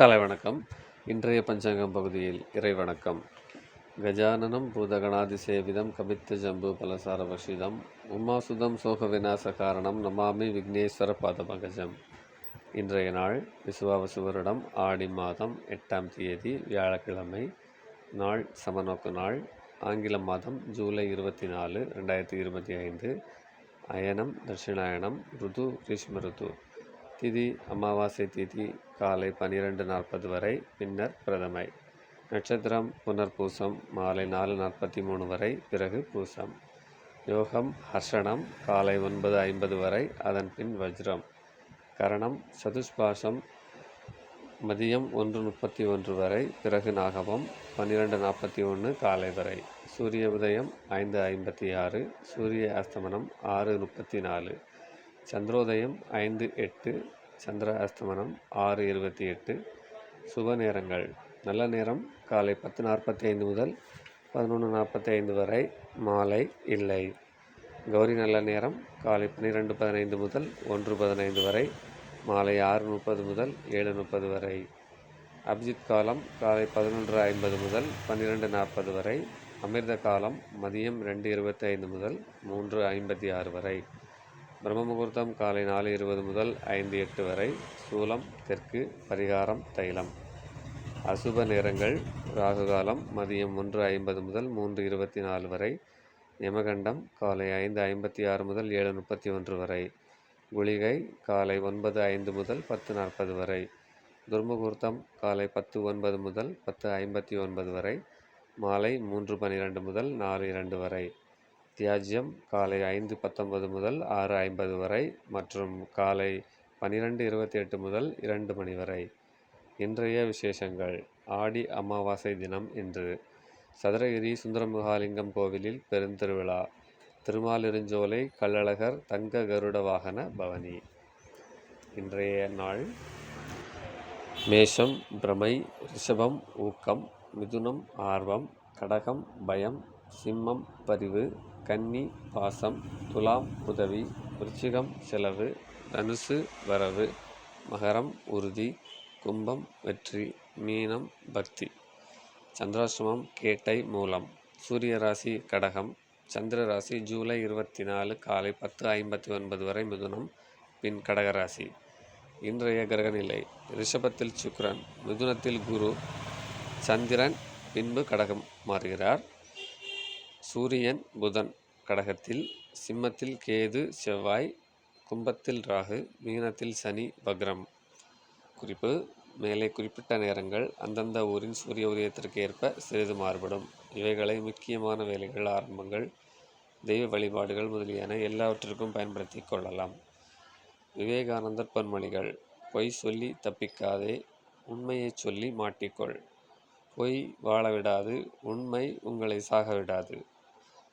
காலை வணக்கம். இன்றைய பஞ்சாங்கம் பகுதியில் இறை வணக்கம். கஜானனம் பூதகணாதிசேவிதம் கபித்த ஜம்பு பலசார வஷிதம் உமாசுதம் சோக விநாச காரணம் நமாமி விக்னேஸ்வர பாதபகஜம். இன்றைய நாள் விசுவாவசு வருடம் ஆடி மாதம் எட்டாம் தேதி வியாழக்கிழமை நாள் சமநோக்கு நாள் ஆங்கில மாதம் ஜூலை இருபத்தி நாலு ரெண்டாயிரத்தி இருபத்தி ஐந்து அயனம் தட்சிணாயனம் ருது கிரீஷ்ம ருது. திதி அமாவாசை திதி காலை பன்னிரெண்டு நாற்பது வரை பின்னர் பிரதமை. நட்சத்திரம் புனர்பூசம் மாலை நாலு நாற்பத்தி மூணு வரை பிறகு பூசம். யோகம் ஹர்ஷணம் காலை ஒன்பது ஐம்பது வரை அதன் பின் வஜ்ரம். கரணம் சதுஷ்பாசம் மதியம் ஒன்று முப்பத்தி ஒன்று வரை பிறகு நாகவம் பன்னிரெண்டு நாற்பத்தி ஒன்று காலை வரை. சூரிய உதயம் ஐந்து ஐம்பத்தி ஆறு சூரிய அஸ்தமனம் ஆறு முப்பத்தி நாலு. சந்திரோதயம் ஐந்து எட்டு சந்திர அஸ்தமனம் ஆறு இருபத்தி எட்டு. சுப நேரங்கள். நல்ல நேரம். காலை பத்து நாற்பத்தி ஐந்து முதல் பதினொன்று நாற்பத்தி ஐந்து வரை மாலை இல்லை. கௌரி நல்ல நேரம். காலை பன்னிரெண்டு பதினைந்து முதல் ஒன்று பதினைந்து வரை மாலை ஆறு முப்பது முதல் ஏழு முப்பது வரை. அபிஜித் காலம் காலை பதினொன்று ஐம்பது முதல் பன்னிரெண்டு நாற்பது வரை. அமிர்த காலம் மதியம் ரெண்டு இருபத்தி ஐந்து முதல் மூன்று ஐம்பத்தி ஆறு வரை. பிரம்ம முகூர்த்தம் காலை நாலு இருபது முதல் ஐந்து எட்டு வரை. சூலம் தெற்கு பரிகாரம் தைலம். அசுப நேரங்கள் ராகு காலம் மதியம் ஒன்று ஐம்பது முதல் மூன்று இருபத்தி நாலு வரை. யமகண்டம் காலை ஐந்து ஐம்பத்தி ஆறு முதல் ஏழு முப்பத்தி ஒன்று வரை. குளிகை காலை ஒன்பது ஐந்து முதல் பத்து நாற்பது வரை. துர்முகூர்த்தம் காலை பத்து ஒன்பது முதல் பத்து ஐம்பத்தி ஒன்பது வரை. மாலை மூன்று பன்னிரெண்டு முதல் நாலு இரண்டு வரை. தியாஜ்யம் காலை ஐந்து பத்தொன்பது முதல் ஆறு ஐம்பது வரை மற்றும் காலை பன்னிரெண்டு இருபத்தி எட்டு முதல் இரண்டு மணி வரை. இன்றைய விசேஷங்கள். ஆடி அமாவாசை தினம் இன்று. சதுரகிரி சுந்தரமுகாலிங்கம் கோவிலில் பெருந்திருவிழா. திருமாலிருஞ்சோலை கள்ளழகர் தங்க கருட வாகன பவனி. இன்றைய நாள். மேஷம் பிரமை ரிஷபம் ஊக்கம் மிதுனம் ஆர்வம் கடகம் பயம் சிம்மம் பரிவு கன்னி பாசம் துலாம் உதவி விருச்சிகம் செலவு தனுசு வரவு மகரம் உறுதி கும்பம் வெற்றி மீனம் பக்தி. சந்திராசிரமம் கேட்டை மூலம். சூரிய ராசி கடகம். சந்திர ராசி ஜூலை இருபத்தி நாலு காலை பத்து ஐம்பத்தி ஒன்பது வரை மிதுனம் பின் கடகராசி இன்றைய கிரகநிலை ரிஷபத்தில் சுக்ரன் மிதுனத்தில் குரு சந்திரன் பின்பு கடகம் மாறுகிறார். சூரியன் புதன் கடகத்தில் சிம்மத்தில் கேது செவ்வாய் கும்பத்தில் ராகு மீனத்தில் சனி வக்ரம். குறிப்பு மேலே குறிப்பிட்ட நேரங்கள் அந்தந்த ஊரின் சூரிய உதயத்திற்கு ஏற்ப சிறிது மாறுபடும். இவைகளை முக்கியமான வேலைகள் ஆரம்பங்கள் தெய்வ வழிபாடுகள் முதலியன எல்லாவற்றிற்கும் பயன்படுத்தி கொள்ளலாம். விவேகானந்தர் பொன்மொழிகள் பொய் சொல்லி தப்பிக்காதே உண்மையை சொல்லி மாட்டிக்கொள். பொய் வாழ விடாது உண்மை உங்களை சாக விடாது